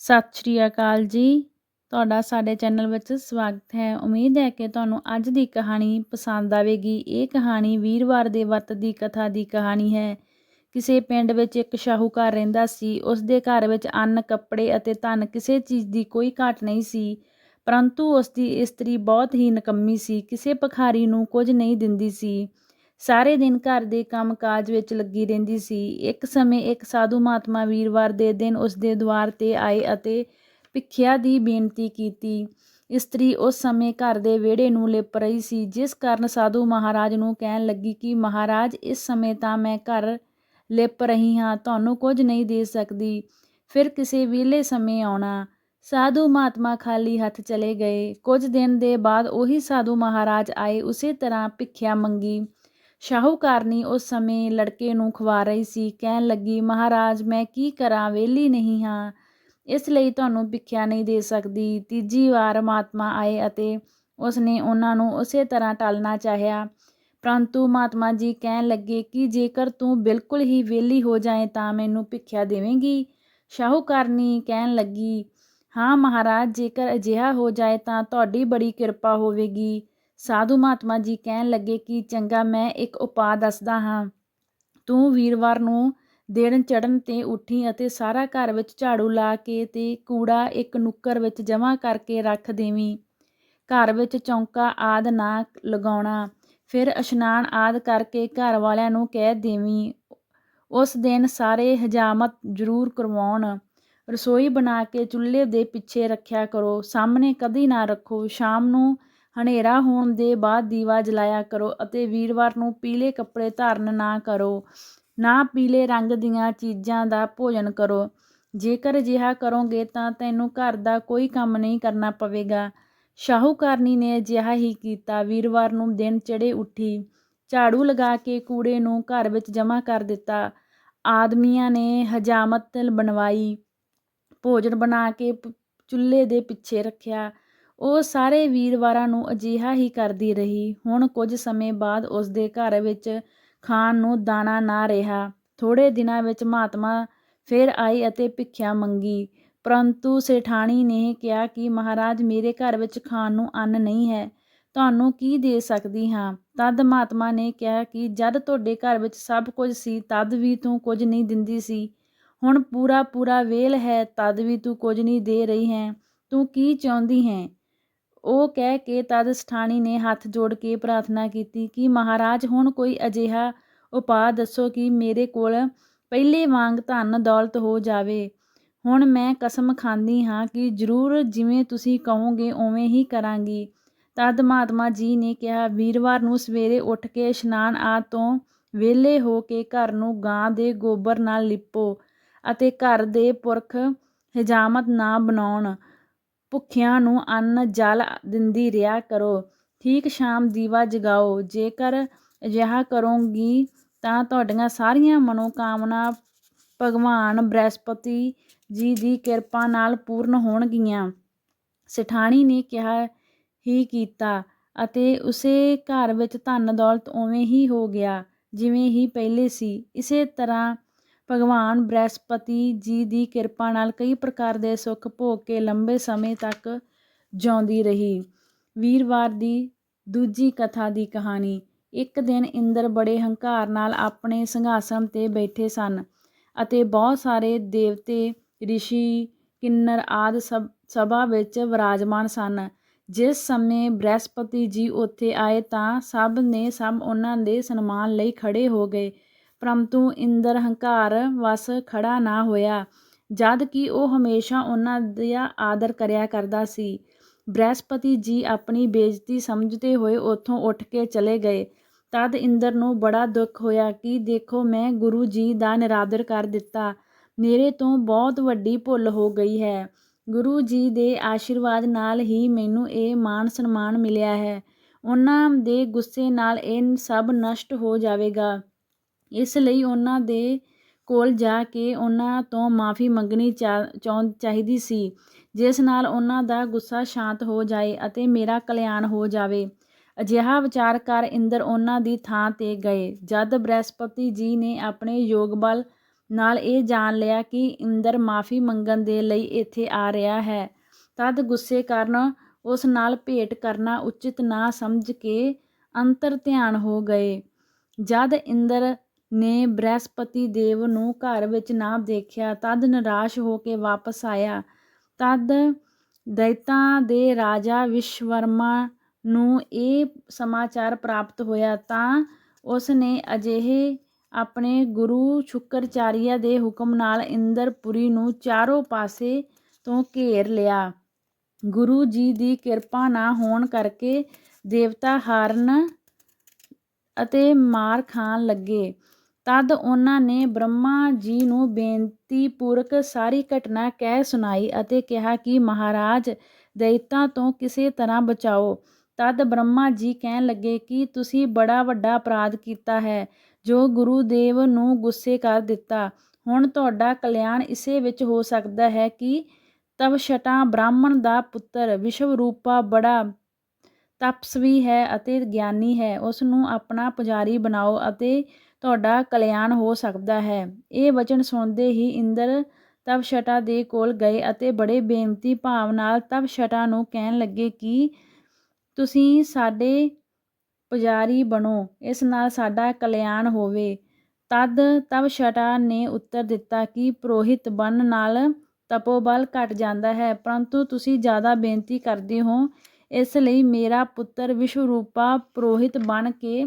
ਸਤਿ ਸ਼੍ਰੀ ਅਕਾਲ ਜੀ। ਤੁਹਾਡਾ ਸਾਡੇ ਚੈਨਲ ਵਿੱਚ ਸਵਾਗਤ ਹੈ। ਉਮੀਦ ਹੈ ਕਿ ਤੁਹਾਨੂੰ ਅੱਜ ਦੀ ਕਹਾਣੀ ਪਸੰਦ ਆਵੇਗੀ। ਇਹ ਕਹਾਣੀ ਵੀਰਵਾਰ ਦੇ ਵਰਤ ਦੀ ਕਥਾ ਦੀ ਕਹਾਣੀ ਹੈ। ਕਿਸੇ ਪਿੰਡ ਵਿੱਚ ਇੱਕ ਸ਼ਾਹੂਕਾਰ ਰਹਿੰਦਾ ਸੀ। ਉਸ ਦੇ ਘਰ ਵਿੱਚ ਅੰਨ, ਕੱਪੜੇ ਅਤੇ ਧਨ ਕਿਸੇ ਚੀਜ਼ ਦੀ ਕੋਈ ਘਾਟ ਨਹੀਂ ਸੀ। ਪਰੰਤੂ ਉਸ ਦੀ ਇਸਤਰੀ ਬਹੁਤ ਹੀ ਨਕੰਮੀ ਸੀ। ਕਿਸੇ ਭਖਾਰੀ ਨੂੰ ਕੁਝ ਨਹੀਂ ਦਿੰਦੀ ਸੀ। ਸਾਰੇ ਦਿਨ ਘਰ ਦੇ ਕੰਮ-ਕਾਜ ਵਿੱਚ ਲੱਗੀ ਰਹਿੰਦੀ ਸੀ। ਇੱਕ ਸਮੇਂ ਇੱਕ ਸਾਧੂ ਮਹਾਤਮਾ ਵੀਰਵਾਰ ਦੇ ਦਿਨ ਉਸ ਦੇ ਦੁਆਰ ਤੇ ਆਏ ਅਤੇ ਭਿਖਿਆ ਦੀ ਬੇਨਤੀ ਕੀਤੀ। ਇਸਤਰੀ ਉਸ ਸਮੇਂ ਘਰ ਦੇ ਵਿਹੜੇ ਨੂੰ ਲਿਪ ਰਹੀ ਸੀ, ਜਿਸ ਕਾਰਨ ਸਾਧੂ ਮਹਾਰਾਜ ਨੂੰ ਕਹਿਣ ਲੱਗੀ ਕਿ, ਮਹਾਰਾਜ, ਇਸ ਸਮੇਂ ਤਾਂ ਮੈਂ ਘਰ ਲਿਪ ਰਹੀ ਹਾਂ, ਤੁਹਾਨੂੰ ਕੁਝ ਨਹੀਂ ਦੇ ਸਕਦੀ। ਫਿਰ ਕਿਸੇ ਵਿਹਲੇ ਸਮੇਂ ਆਉਣਾ। ਸਾਧੂ ਮਹਾਤਮਾ ਖਾਲੀ ਹੱਥ ਚਲੇ ਗਏ। ਕੁਝ ਦਿਨ ਦੇ ਬਾਅਦ ਉਹੀ ਸਾਧੂ ਮਹਾਰਾਜ ਆਏ, ਉਸੇ ਤਰ੍ਹਾਂ ਭਿਖਿਆ ਮੰਗੀ। ਸ਼ਾਹੂਕਾਰਨੀ ਉਸ ਸਮੇਂ ਲੜਕੇ ਨੂੰ ਖਵਾ ਰਹੀ ਸੀ, ਕਹਿਣ ਲੱਗੀ, ਮਹਾਰਾਜ, ਮੈਂ ਕੀ ਕਰਾਂ, ਵਿਹਲੀ ਨਹੀਂ ਹਾਂ। ਇਸ ਲਈ ਤੁਹਾਨੂੰ ਭਿਖਿਆ ਨਹੀਂ ਦੇ ਸਕਦੀ। ਤੀਜੀ ਵਾਰ ਮਹਾਤਮਾ ਆਏ ਅਤੇ ਉਸਨੇ ਉਹਨਾਂ ਨੂੰ ਉਸੇ ਤਰ੍ਹਾਂ ਟਾਲਣਾ ਚਾਹਿਆ। ਪਰੰਤੂ ਮਹਾਤਮਾ ਜੀ ਕਹਿਣ ਲੱਗੇ ਕਿ ਜੇਕਰ ਤੂੰ ਬਿਲਕੁਲ ਹੀ ਵਿਹਲੀ ਹੋ ਜਾਏ ਤਾਂ ਮੈਨੂੰ ਭਿਖਿਆ ਦੇਵੇਂਗੀ। ਸ਼ਾਹੂਕਾਰਨੀ ਕਹਿਣ ਲੱਗੀ, ਹਾਂ ਮਹਾਰਾਜ, ਜੇਕਰ ਅਜਿਹਾ ਹੋ ਜਾਏ ਤਾਂ ਤੁਹਾਡੀ ਬੜੀ ਕਿਰਪਾ ਹੋਵੇਗੀ। ਸਾਧੂ ਮਹਾਤਮਾ ਜੀ ਕਹਿਣ ਲੱਗੇ ਕਿ ਚੰਗਾ ਮੈਂ ਇੱਕ ਉਪਾਅ ਦੱਸਦਾ ਹਾਂ। ਤੂੰ ਵੀਰਵਾਰ ਨੂੰ ਦੇਣ ਚੜਨ ਤੇ ਉੱਠੀ ਅਤੇ ਸਾਰਾ ਘਰ ਵਿੱਚ ਝਾੜੂ ਲਾ ਕੇ ਤੇ ਕੂੜਾ ਇੱਕ ਨੁੱਕਰ ਵਿੱਚ ਜਮ੍ਹਾਂ ਕਰਕੇ ਰੱਖ ਦੇਵੀਂ। ਘਰ ਵਿੱਚ ਚੌਂਕਾ ਆਦ ਨਾ ਲਗਾਉਣਾ, ਫਿਰ ਇਸ਼ਨਾਨ ਆਦ ਕਰਕੇ ਘਰ ਵਾਲਿਆਂ ਨੂੰ ਕਹਿ ਦੇਵੀਂ, ਉਸ ਦਿਨ ਸਾਰੇ ਹਜਾਮਤ ਜ਼ਰੂਰ ਕਰਵਾਉਣ। ਰਸੋਈ ਬਣਾ ਕੇ ਚੁੱਲ੍ਹੇ ਦੇ ਪਿੱਛੇ ਰੱਖਿਆ ਕਰੋ, ਸਾਹਮਣੇ ਕਦੀ ਨਾ ਰੱਖੋ, ਸ਼ਾਮ ਨੂੰ ਹਨੇਰਾ ਹੋਣ ਦੇ ਬਾਅਦ ਦੀਵਾ ਜਲਾਇਆ ਕਰੋ ਅਤੇ ਵੀਰਵਾਰ ਨੂੰ ਪੀਲੇ ਕੱਪੜੇ ਧਾਰਨ ਨਾ ਕਰੋ। ਨਾ ਪੀਲੇ ਰੰਗ ਦੀਆਂ ਚੀਜ਼ਾਂ ਦਾ ਭੋਜਨ ਕਰੋ। ਜੇਕਰ ਅਜਿਹਾ ਕਰੋਗੇ ਤਾਂ ਤੈਨੂੰ ਘਰ ਦਾ ਕੋਈ ਕੰਮ ਨਹੀਂ ਕਰਨਾ ਪਵੇਗਾ। ਸ਼ਾਹੂਕਾਰਨੀ ਨੇ ਅਜਿਹਾ ਹੀ ਕੀਤਾ। ਵੀਰਵਾਰ ਨੂੰ ਦਿਨ ਚੜੇ ਉੱਠੀ। ਝਾੜੂ ਲਗਾ ਕੇ ਕੂੜੇ ਨੂੰ ਘਰ ਵਿੱਚ ਜਮ੍ਹਾਂ ਕਰ ਦਿੱਤਾ। ਆਦਮੀਆਂ ਨੇ ਹਜਾਮਤ ਬਣਵਾਈ। ਭੋਜਨ ਬਣਾ ਕੇ ਚੁੱਲ੍ਹੇ ਦੇ ਪਿੱਛੇ ਰੱਖਿਆ। ਉਹ ਸਾਰੇ ਵੀਰਵਾਰਾਂ ਨੂੰ ਅਜਿਹਾ ਹੀ ਕਰਦੀ ਰਹੀ। ਹੁਣ ਕੁਝ ਸਮੇਂ ਬਾਅਦ ਉਸਦੇ ਘਰ ਵਿੱਚ ਖਾਣ ਨੂੰ ਦਾਣਾ ਨਾ ਰਿਹਾ। ਥੋੜ੍ਹੇ ਦਿਨਾਂ ਵਿੱਚ ਮਹਾਤਮਾ ਫਿਰ ਆਈ ਅਤੇ ਭਿਖਿਆ ਮੰਗੀ। ਪਰੰਤੂ ਸੇਠਾਣੀ ਨੇ ਕਿਹਾ ਕਿ, ਮਹਾਰਾਜ, ਮੇਰੇ ਘਰ ਵਿੱਚ ਖਾਣ ਨੂੰ ਅੰਨ ਨਹੀਂ ਹੈ। ਤੁਹਾਨੂੰ ਕੀ ਦੇ ਸਕਦੀ ਹਾਂ? ਤਦ ਮਹਾਤਮਾ ਨੇ ਕਿਹਾ ਕਿ, ਜਦ ਤੁਹਾਡੇ ਘਰ ਵਿੱਚ ਸਭ ਕੁਝ ਸੀ, ਤਦ ਵੀ ਤੂੰ ਕੁਝ ਨਹੀਂ ਦਿੰਦੀ ਸੀ। ਹੁਣ ਪੂਰਾ ਪੂਰਾ ਵੇਲ ਹੈ, ਤਦ ਵੀ ਤੂੰ ਕੁਝ ਨਹੀਂ ਦੇ ਰਹੀ ਹੈ। ਤੂੰ ਕੀ ਚਾਹੁੰਦੀ ਹੈ? ਉਹ ਕਹਿ ਕੇ ਤਦ ਸਠਾਣੀ ਨੇ ਹੱਥ ਜੋੜ ਕੇ ਪ੍ਰਾਰਥਨਾ ਕੀਤੀ ਕਿ ਮਹਾਰਾਜ, ਹੁਣ ਕੋਈ ਅਜਿਹਾ ਉਪਾਅ ਦੱਸੋ ਕਿ ਮੇਰੇ ਕੋਲ ਪਹਿਲੇ ਵਾਂਗ ਧਨ ਦੌਲਤ ਹੋ ਜਾਵੇ। ਹੁਣ ਮੈਂ ਕਸਮ ਖਾਂਦੀ ਹਾਂ ਕਿ ਜ਼ਰੂਰ ਜਿਵੇਂ ਤੁਸੀਂ ਕਹੋਗੇ ਉਵੇਂ ਹੀ ਕਰਾਂਗੀ। ਤਦ ਮਹਾਤਮਾ ਜੀ ਨੇ ਕਿਹਾ, ਵੀਰਵਾਰ ਨੂੰ ਸਵੇਰੇ ਉੱਠ ਕੇ ਇਸ਼ਨਾਨ ਆਦ ਤੋਂ ਵਿਹਲੇ ਹੋ ਕੇ ਘਰ ਨੂੰ ਗਾਂ ਦੇ ਗੋਬਰ ਨਾਲ ਲਿਪੋ ਅਤੇ ਘਰ ਦੇ ਪੁਰਖ ਹਜਾਮਤ ਨਾ ਬਣਾਉਣ। ਭੁੱਖਿਆਂ ਨੂੰ ਅੰਨ ਜਲ ਦਿੰਦੀ ਰਿਹਾ ਕਰੋ। ਠੀਕ ਸ਼ਾਮ ਦੀਵਾ ਜਗਾਓ। ਜੇਕਰ ਅਜਿਹਾ ਕਰੋਗੀ ਤਾਂ ਤੁਹਾਡੀਆਂ ਸਾਰੀਆਂ ਮਨੋਕਾਮਨਾ ਭਗਵਾਨ ਬ੍ਰਹਿਸਪਤੀ ਜੀ ਦੀ ਕਿਰਪਾ ਨਾਲ ਪੂਰਨ ਹੋਣਗੀਆਂ। ਸਠਾਣੀ ਨੇ ਕਿਹਾ ਹੀ ਕੀਤਾ ਅਤੇ ਉਸੇ ਘਰ ਵਿੱਚ ਧਨ ਦੌਲਤ ਉਵੇਂ ਹੀ ਹੋ ਗਿਆ, ਜਿਵੇਂ ਹੀ ਪਹਿਲੇ ਸੀ। ਇਸੇ ਤਰ੍ਹਾਂ ਭਗਵਾਨ ਬ੍ਰਹਿਸਪਤੀ ਜੀ ਦੀ ਕਿਰਪਾ ਨਾਲ ਕਈ ਪ੍ਰਕਾਰ ਦੇ ਸੁੱਖ ਭੋਗ ਕੇ ਲੰਬੇ ਸਮੇਂ ਤੱਕ ਜਿਉਂਦੀ ਰਹੀ। ਵੀਰਵਾਰ ਦੀ ਦੂਜੀ ਕਥਾ ਦੀ ਕਹਾਣੀ, ਇੱਕ ਦਿਨ ਇੰਦਰ ਬੜੇ ਹੰਕਾਰ ਨਾਲ ਆਪਣੇ ਸਿੰਘਾਸਣ ਤੇ ਬੈਠੇ ਸਨ ਅਤੇ ਬਹੁਤ ਸਾਰੇ ਦੇਵਤੇ, ਰਿਸ਼ੀ, ਕਿੰਨਰ ਆਦ ਸਭ, ਸਭਾ ਵਿੱਚ ਵਿਰਾਜਮਾਨ ਸਨ। ਜਿਸ ਸਮੇਂ ਬ੍ਰਹਿਸਪਤੀ ਜੀ ਉੱਥੇ ਆਏ ਤਾਂ ਸਭ ਨੇ ਸਭ ਉਹਨਾਂ ਦੇ ਸਨਮਾਨ ਲਈ ਖੜੇ ਹੋ ਗਏ। ਪਰੰਤੂ ਇੰਦਰ ਹੰਕਾਰ ਵਸ ਖੜ੍ਹਾ ਨਾ ਹੋਇਆ, ਜਦ ਕਿ ਉਹ ਹਮੇਸ਼ਾ ਉਹਨਾਂ ਦਾ ਆਦਰ ਕਰਿਆ ਕਰਦਾ ਸੀ। ਬ੍ਰਹਿਸਪਤੀ ਜੀ ਆਪਣੀ ਬੇਇੱਜ਼ਤੀ ਸਮਝਦੇ ਹੋਏ ਉੱਥੋਂ ਉੱਠ ਕੇ ਚਲੇ ਗਏ। ਤਦ ਇੰਦਰ ਨੂੰ ਬੜਾ ਦੁੱਖ ਹੋਇਆ ਕਿ ਦੇਖੋ ਮੈਂ ਗੁਰੂ ਜੀ ਦਾ ਨਿਰਾਦਰ ਕਰ ਦਿੱਤਾ। ਮੇਰੇ ਤੋਂ ਬਹੁਤ ਵੱਡੀ ਭੁੱਲ ਹੋ ਗਈ ਹੈ। ਗੁਰੂ ਜੀ ਦੇ ਆਸ਼ੀਰਵਾਦ ਨਾਲ ਹੀ ਮੈਨੂੰ ਇਹ ਮਾਣ ਸਨਮਾਨ ਮਿਲਿਆ ਹੈ। ਉਹਨਾਂ ਦੇ ਗੁੱਸੇ ਨਾਲ ਇਹ ਸਭ ਨਸ਼ਟ ਹੋ ਜਾਵੇਗਾ। ਇਸ ਲਈ ਉਹਨਾਂ ਦੇ ਕੋਲ ਜਾ ਕੇ ਉਹਨਾਂ ਤੋਂ ਮਾਫੀ ਮੰਗਣੀ ਚਾਹੀਦੀ ਸੀ, ਜਿਸ ਨਾਲ ਉਹਨਾਂ ਦਾ ਗੁੱਸਾ ਸ਼ਾਂਤ ਹੋ ਜਾਏ ਅਤੇ ਮੇਰਾ ਕਲਿਆਣ ਹੋ ਜਾਵੇ। ਅਜਿਹਾ ਵਿਚਾਰ ਕਰ ਇੰਦਰ ਉਹਨਾਂ ਦੀ ਥਾਂ ਤੇ ਗਏ। ਜਦ ਬ੍ਰਹਿਸਪਤੀ ਜੀ ਨੇ ਆਪਣੇ ਯੋਗ ਬਲ ਨਾਲ ਇਹ ਜਾਣ ਲਿਆ ਕਿ ਇੰਦਰ ਮਾਫੀ ਮੰਗਣ ਦੇ ਲਈ ਇੱਥੇ ਆ ਰਿਹਾ ਹੈ, ਤਦ ਗੁੱਸੇ ਕਾਰਨ ਉਸ ਨਾਲ ਭੇਟ ਕਰਨਾ ਉਚਿਤ ਨਾ ਸਮਝ ਕੇ ਅੰਤਰ ਧਿਆਨ ਹੋ ਗਏ। ਜਦ ਇੰਦਰ ਨੇ ਬ੍ਰਹਸਪਤੀ ਦੇਵ ਨੂੰ ਘਰ ਵਿੱਚ ਨਾ ਦੇਖਿਆ, ਤਦ ਨਿਰਾਸ਼ ਹੋ ਕੇ ਵਾਪਸ ਆਇਆ। ਤਦ ਦੈਤਾਂ ਦੇ ਰਾਜਾ ਵਿਸ਼ਵਰਮਾ ਨੂੰ ਇਹ ਸਮਾਚਾਰ ਪ੍ਰਾਪਤ ਹੋਇਆ ਤਾਂ ਉਸ ਨੇ ਅਜਿਹੇ ਆਪਣੇ ਗੁਰੂ ਸ਼ੁਕਰਚਾਰੀਆ ਦੇ ਹੁਕਮ ਨਾਲ ਇੰਦਰਪੁਰੀ ਨੂੰ ਚਾਰੋਂ ਪਾਸੇ ਤੋਂ ਘੇਰ ਲਿਆ। ਗੁਰੂ ਜੀ ਦੀ ਕਿਰਪਾ ਨਾ ਹੋਣ ਕਰਕੇ ਦੇਵਤਾ ਹਾਰਨ ਅਤੇ ਮਾਰ ਖਾਣ ਲੱਗੇ। ਤਦ ਉਹਨਾਂ ਨੇ ਬ੍ਰਹਮਾ ਜੀ ਨੂੰ ਬੇਨਤੀਪੂਰਕ ਸਾਰੀ ਘਟਨਾ ਕਹਿ ਸੁਣਾਈ ਅਤੇ ਕਿਹਾ ਕਿ ਮਹਾਰਾਜ ਦੈਤਾਂ ਤੋਂ ਕਿਸੇ ਤਰ੍ਹਾਂ ਬਚਾਓ। ਤਦ ਬ੍ਰਹਮਾ ਜੀ ਕਹਿਣ ਲੱਗੇ ਕਿ ਤੁਸੀਂ ਬੜਾ ਵੱਡਾ ਅਪਰਾਧ ਕੀਤਾ ਹੈ, ਜੋ ਗੁਰੂ ਦੇਵ ਨੂੰ ਗੁੱਸੇ ਕਰ ਦਿੱਤਾ। ਹੁਣ ਤੁਹਾਡਾ ਕਲਿਆਣ ਇਸੇ ਵਿੱਚ ਹੋ ਸਕਦਾ ਹੈ ਕਿ ਤਵਸ਼ਟਾ ਬ੍ਰਾਹਮਣ ਦਾ ਪੁੱਤਰ ਵਿਸ਼ਵਰੂਪਾ ਬੜਾ ਤਪਸਵੀ ਹੈ ਅਤੇ ਗਿਆਨੀ ਹੈ। ਉਸ ਨੂੰ ਆਪਣਾ ਪੁਜਾਰੀ ਬਣਾਓ ਅਤੇ ਤੁਹਾਡਾ ਕਲਿਆਣ ਹੋ ਸਕਦਾ ਹੈ। ਇਹ ਵਚਨ ਸੁਣਦੇ ਹੀ ਇੰਦਰ ਤਵਸ਼ਟਾ ਦੇ ਕੋਲ ਗਏ ਅਤੇ ਬੜੇ ਬੇਨਤੀ ਭਾਵ ਨਾਲ ਤਵਸ਼ਟਾ ਨੂੰ ਕਹਿਣ ਲੱਗੇ ਕਿ ਤੁਸੀਂ ਸਾਡੇ ਪੁਜਾਰੀ ਬਣੋ, ਇਸ ਨਾਲ ਸਾਡਾ ਕਲਿਆਣ ਹੋਵੇ। ਤਦ ਤਵਸ਼ਟਾ ਨੇ ਉੱਤਰ ਦਿੱਤਾ ਕਿ ਪੁਰੋਹਿਤ ਬਣ ਨਾਲ ਤਪੋਬਲ ਘਟ ਜਾਂਦਾ ਹੈ, ਪਰੰਤੂ ਤੁਸੀਂ ਜ਼ਿਆਦਾ ਬੇਨਤੀ ਕਰਦੇ ਹੋ, ਇਸ ਲਈ ਮੇਰਾ ਪੁੱਤਰ ਵਿਸ਼ਵਰੂਪਾ ਪ੍ਰੋਹਿਤ ਬਣ ਕੇ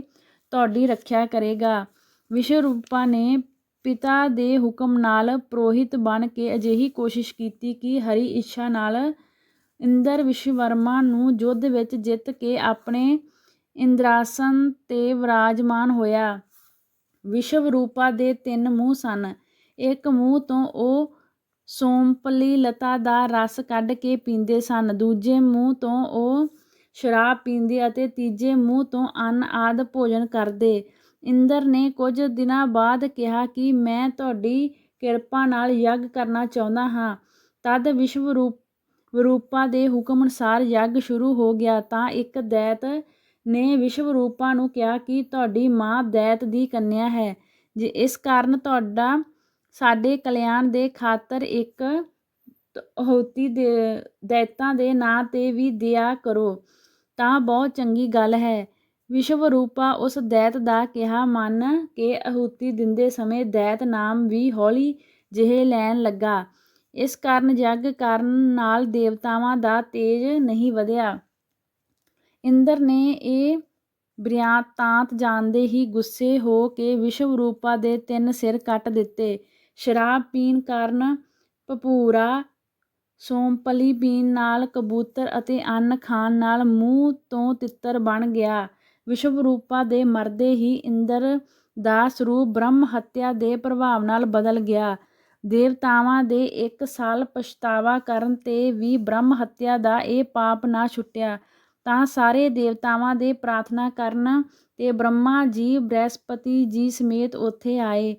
ਤੁਹਾਡੀ ਰੱਖਿਆ ਕਰੇਗਾ। ਵਿਸ਼ਵਰੂਪਾ ਨੇ ਪਿਤਾ ਦੇ ਹੁਕਮ ਨਾਲ ਪੁਰੋਹਿਤ ਬਣ ਕੇ ਅਜਿਹੀ ਕੋਸ਼ਿਸ਼ ਕੀਤੀ ਕਿ ਹਰੀ ਇੱਛਾ ਨਾਲ ਇੰਦਰ ਵਿਸ਼ਵਵਰਮਾ ਨੂੰ ਯੁੱਧ ਵਿੱਚ ਜਿੱਤ ਕੇ ਆਪਣੇ ਇੰਦਰਾਸਨ ਤੇ ਵਿਰਾਜਮਾਨ ਹੋਇਆ। ਵਿਸ਼ਵਰੂਪਾ ਦੇ ਤਿੰਨ ਮੂੰਹ ਸਨ। ਇੱਕ ਮੂੰਹ ਤੋਂ ਉਹ ਸੋਮਪਲੀ ਲਤਾ ਦਾ ਰਸ ਕੱਢ ਕੇ ਪੀਂਦੇ ਸਨ। ਦੂਜੇ ਮੂੰਹ ਤੋਂ ਉਹ ਸ਼ਰਾਬ ਪੀਂਦੇ ਅਤੇ ਤੀਜੇ ਮੂੰਹ ਤੋਂ ਅੰਨ ਆਦਿ ਭੋਜਨ ਕਰਦੇ। ਇੰਦਰ ਨੇ ਕੁਝ ਦਿਨਾਂ ਬਾਅਦ ਕਿਹਾ ਕਿ ਮੈਂ ਤੁਹਾਡੀ ਕਿਰਪਾ ਨਾਲ ਯੱਗ ਕਰਨਾ ਚਾਹੁੰਦਾ ਹਾਂ। ਤਦ ਵਿਸ਼ਵਰੂਪ ਵਿਰੂਪਾ ਦੇ ਹੁਕਮ ਅਨੁਸਾਰ ਯੱਗ ਸ਼ੁਰੂ ਹੋ ਗਿਆ ਤਾਂ ਇੱਕ ਦੈਤ ਨੇ ਵਿਸ਼ਵਰੂਪਾ ਨੂੰ ਕਿਹਾ ਕਿ ਤੁਹਾਡੀ ਮਾਂ ਦੈਤ ਦੀ ਕੰਨਿਆ ਹੈ। ਜੇ, ਇਸ ਕਾਰਨ ਤੁਹਾਡਾ, ਸਾਡੇ ਕਲਿਆਣ ਦੇ ਖਾਤਰ ਇੱਕ ਹੋਤੀ ਦੈਤਾਂ ਦੇ ਨਾਂ ਤੇ ਵੀ ਦਿਆ ਕਰੋ। ਤਾਂ ਬਹੁਤ ਚੰਗੀ ਗੱਲ ਹੈ। ਵਿਸ਼ਵ ਰੂਪਾ ਉਸ ਦੈਤ ਦਾ ਕਿਹਾ, ਮੰਨ ਕੇ ਆਹੂਤੀ ਦਿੰਦੇ ਸਮੇਂ ਦੈਤ ਨਾਮ ਵੀ ਹੌਲੀ ਜਿਹੇ ਲੈਣ ਲੱਗਾ। ਇਸ ਕਾਰਨ ਯੱਗ ਕਰਨ ਨਾਲ ਦੇਵਤਾਵਾਂ ਦਾ ਤੇਜ ਨਹੀਂ ਵਧਿਆ। ਇੰਦਰ ਨੇ ਇਹ ਬ੍ਰਿਆਤਾਂਤ ਜਾਣਦੇ ਹੀ ਗੁੱਸੇ ਹੋ ਕੇ ਵਿਸ਼ਵ ਰੂਪਾ ਦੇ ਤਿੰਨ ਸਿਰ ਕੱਟ ਦਿੱਤੇ। ਸ਼ਰਾਬ ਪੀਣ ਕਾਰਨ ਭਪੂਰਾ ਸੋਮਪਲੀ ਪੀਣ ਨਾਲ ਕਬੂਤਰ ਅਤੇ ਅੰਨ ਖਾਣ ਨਾਲ ਮੂੰਹ ਤੋਂ ਤਿੱਤਰ ਬਣ ਗਿਆ। ਵਿਸ਼ਵ ਵਿਸ਼ਵਰੂਪਾ ਦੇ ਮਰਦੇ ਹੀ ਇੰਦਰ ਦਾ ਸਰੂਪ ਬ੍ਰਹਮ ਹੱਤਿਆ ਦੇ ਪ੍ਰਭਾਵ ਨਾਲ ਬਦਲ ਗਿਆ। ਦੇਵਤਾਵਾਂ ਦੇ ਇੱਕ ਸਾਲ ਪਛਤਾਵਾ ਕਰਨ ਤੇ ਵੀ ਬ੍ਰਹਮ ਹੱਤਿਆ ਦਾ ਇਹ ਪਾਪ ਨਾ ਛੁੱਟਿਆ। ਤਾਂ ਸਾਰੇ ਦੇਵਤਾਵਾਂ ਦੇ ਪ੍ਰਾਰਥਨਾ ਕਰਨ ਤੇ ਬ੍ਰਹਮਾ ਜੀ, ਬ੍ਰਹਿਸਪਤੀ ਜੀ ਸਮੇਤ ਉੱਥੇ ਆਏ।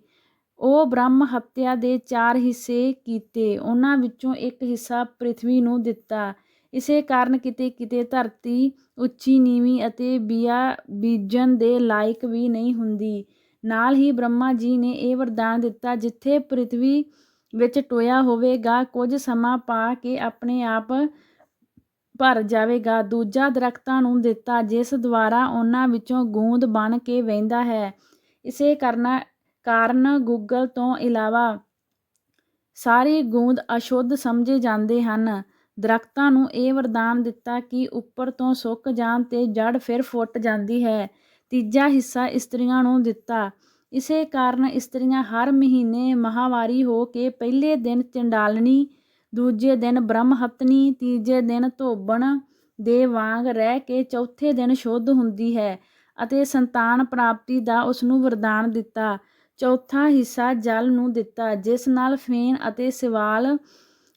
ਉਹ ਬ੍ਰਹਮ ਹੱਤਿਆ ਦੇ ਚਾਰ ਹਿੱਸੇ ਕੀਤੇ। ਉਹਨਾਂ ਵਿੱਚੋਂ ਇੱਕ ਹਿੱਸਾ ਪ੍ਰਿਥਵੀ ਨੂੰ ਦਿੱਤਾ। ਇਸੇ ਕਾਰਨ ਕਿਤੇ ਕਿਤੇ ਧਰਤੀ ਉੱਚੀ, ਨੀਵੀਂ ਅਤੇ ਬੀਆ ਬੀਜਣ ਦੇ ਲਾਇਕ ਵੀ ਨਹੀਂ ਹੁੰਦੀ। ਨਾਲ ਹੀ ਬ੍ਰਹਮਾ ਜੀ ਨੇ ਇਹ ਵਰਦਾਨ ਦਿੱਤਾ, ਜਿੱਥੇ ਪ੍ਰਿਥਵੀ ਵਿੱਚ ਟੋਇਆ ਹੋਵੇਗਾ, ਕੁਝ ਸਮਾਂ ਪਾ ਕੇ ਆਪਣੇ ਆਪ ਭਰ ਜਾਵੇਗਾ। ਦੂਜਾ ਦਰਖਤਾਂ ਨੂੰ ਦਿੱਤਾ, ਜਿਸ ਦੁਆਰਾ ਉਹਨਾਂ ਵਿੱਚੋਂ ਗੂੰਦ ਬਣ ਕੇ ਵਹਿੰਦਾ ਹੈ। ਇਸੇ ਕਰਨਾ, ਕਾਰਨ ਗੂਗਲ ਤੋਂ ਇਲਾਵਾ ਸਾਰੇ ਗੂੰਦ ਅਸ਼ੁੱਧ ਸਮਝੇ ਜਾਂਦੇ ਹਨ। ਦਰੱਖਤਾਂ ਨੂੰ ਇਹ ਵਰਦਾਨ ਦਿੱਤਾ ਕਿ ਉੱਪਰ ਤੋਂ ਸੁੱਕ ਜਾਣ ਤੇ ਜੜ ਫਿਰ ਫੁੱਟ ਜਾਂਦੀ ਹੈ। ਤੀਜਾ ਹਿੱਸਾ ਇਸਤਰੀਆਂ ਨੂੰ ਦਿੱਤਾ। ਇਸੇ ਕਾਰਨ ਇਸਤਰੀਆਂ ਹਰ ਮਹੀਨੇ ਮਾਹਵਾਰੀ ਹੋ ਕੇ ਪਹਿਲੇ ਦਿਨ ਚੰਡਾਲਨੀ ਦੂਜੇ ਦਿਨ ਬ੍ਰਹਮਹੱਤਨੀ ਤੀਜੇ ਦਿਨ ਧੋਬਣ ਦੇ ਵਾਂਗ ਰਹਿ ਕੇ ਚੌਥੇ ਦਿਨ ਸ਼ੁੱਧ ਹੁੰਦੀ ਹੈ ਅਤੇ ਸੰਤਾਨ ਪ੍ਰਾਪਤੀ ਦਾ ਉਸ ਨੂੰ ਵਰਦਾਨ ਦਿੱਤਾ। ਚੌਥਾ ਹਿੱਸਾ ਜਲ ਨੂੰ ਦਿੱਤਾ, ਜਿਸ ਨਾਲ ਫੇਨ ਅਤੇ ਸਿਵਾਲ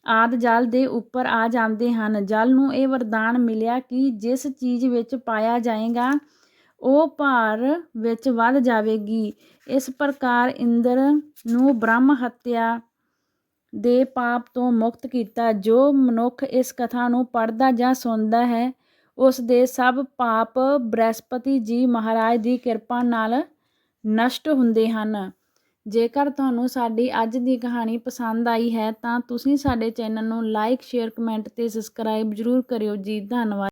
ਆਦਿ ਜਲ ਦੇ ਉੱਪਰ ਆ ਜਾਂਦੇ ਹਨ। ਜਲ ਨੂੰ ਇਹ ਵਰਦਾਨ ਮਿਲਿਆ ਕਿ ਜਿਸ ਚੀਜ਼ ਵਿੱਚ ਪਾਇਆ ਜਾਏਗਾ, ਉਹ ਭਾਰ ਵਿੱਚ ਵੱਧ ਜਾਵੇਗੀ। ਇਸ ਪ੍ਰਕਾਰ ਇੰਦਰ ਨੂੰ ਬ੍ਰਹਮ ਹੱਤਿਆ ਦੇ ਪਾਪ ਤੋਂ ਮੁਕਤ ਕੀਤਾ। ਜੋ ਮਨੁੱਖ ਇਸ ਕਥਾ ਨੂੰ ਪੜ੍ਹਦਾ ਜਾਂ ਸੁਣਦਾ ਹੈ, ਉਸ ਦੇ ਸਭ ਪਾਪ ਬ੍ਰਹਸਪਤੀ ਜੀ ਮਹਾਰਾਜ ਦੀ ਕਿਰਪਾ ਨਾਲ ਨਸ਼ਟ ਹੁੰਦੇ ਹਨ। ਜੇਕਰ ਤੁਹਾਨੂੰ ਸਾਡੀ ਅੱਜ ਦੀ ਕਹਾਣੀ ਪਸੰਦ ਆਈ ਹੈ ਤਾਂ ਤੁਸੀਂ ਸਾਡੇ ਚੈਨਲ ਨੂੰ ਲਾਈਕ ਸ਼ੇਅਰ ਕਮੈਂਟ ਤੇ ਸਬਸਕ੍ਰਾਈਬ ਜ਼ਰੂਰ ਕਰਿਓ ਜੀ। ਧੰਨਵਾਦ।